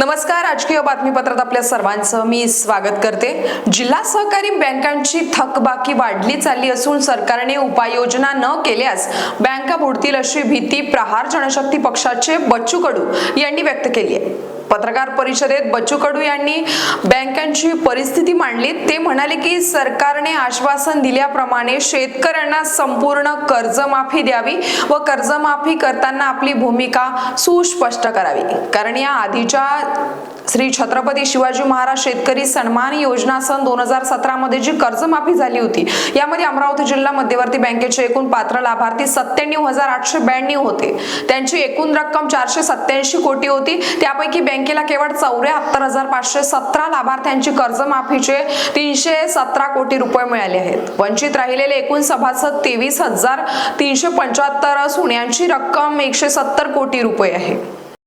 नमस्कार राजकीय बातमीपत्रात आपल्या सर्वांचं मी स्वागत करते. जिल्हा सहकारी बँकांची थकबाकी वाढली चालली असून सरकारने उपाययोजना न केल्यास बँका बुडतील अशी भीती प्रहार जनशक्ती पक्षाचे बच्चू कडू यांनी व्यक्त केली आहे. पत्रकार परिषदेत बच्चू कडू यांनी बँकांची परिस्थिती मांडली. ते म्हणाले की सरकारने आश्वासन दिल्याप्रमाणे शेतकऱ्यांना संपूर्ण कर्जमाफी द्यावी व कर्जमाफी करताना आपली भूमिका सुस्पष्ट करावी. कारण या आधीच्या श्री छत्रपती शिवाजी महाराज शेतकरी सन्मान योजना सन दोन हजार सतरा मध्ये जी कर्जमाफी झाली होती यामध्ये अमरावती जिल्हा मध्यवर्ती बँकेचे एकूण पात्र लाभार्थी सत्त्याण्णव हजार आठशे ब्याण्णव होते. त्यांची एकूण रक्कम चारशे सत्याऐंशी कोटी होती. त्यापैकी बँकेला केवळ चौऱ्याहत्तर हजार पाचशे सतरा लाभार्थ्यांची कर्जमाफीचे तीनशे सतरा कोटी रुपये मिळाले आहेत. वंचित राहिलेले एकूण सभासद तेवीस हजार तीनशे पंच्याहत्तर असून यांची रक्कम एकशे सत्तर कोटी रुपये आहे.